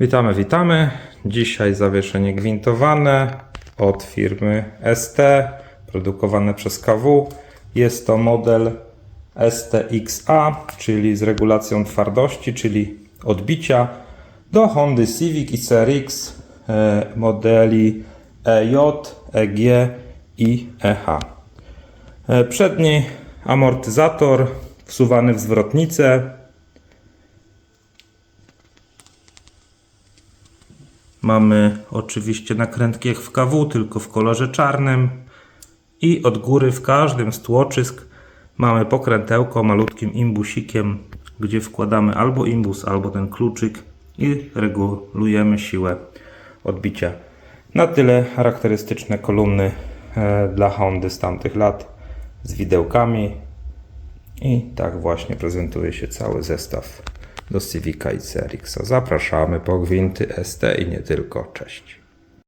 Witamy, witamy. Dzisiaj zawieszenie gwintowane od firmy ST, produkowane przez KW. Jest to model STXA, czyli z regulacją twardości, czyli odbicia do Hondy Civic i CRX e, modeli EJ, EG i EH. Przedni amortyzator wsuwany w zwrotnicę. Mamy oczywiście nakrętki jak w KW, tylko w kolorze czarnym. I od góry w każdym z tłoczysk mamy pokrętełko malutkim imbusikiem, gdzie wkładamy albo imbus, albo ten kluczyk i regulujemy siłę odbicia. Na tyle charakterystyczne kolumny e, dla Hondy z tamtych lat z widełkami. I tak właśnie prezentuje się cały zestaw do Civica i CRX. Zapraszamy po gwinty ST i nie tylko. Cześć.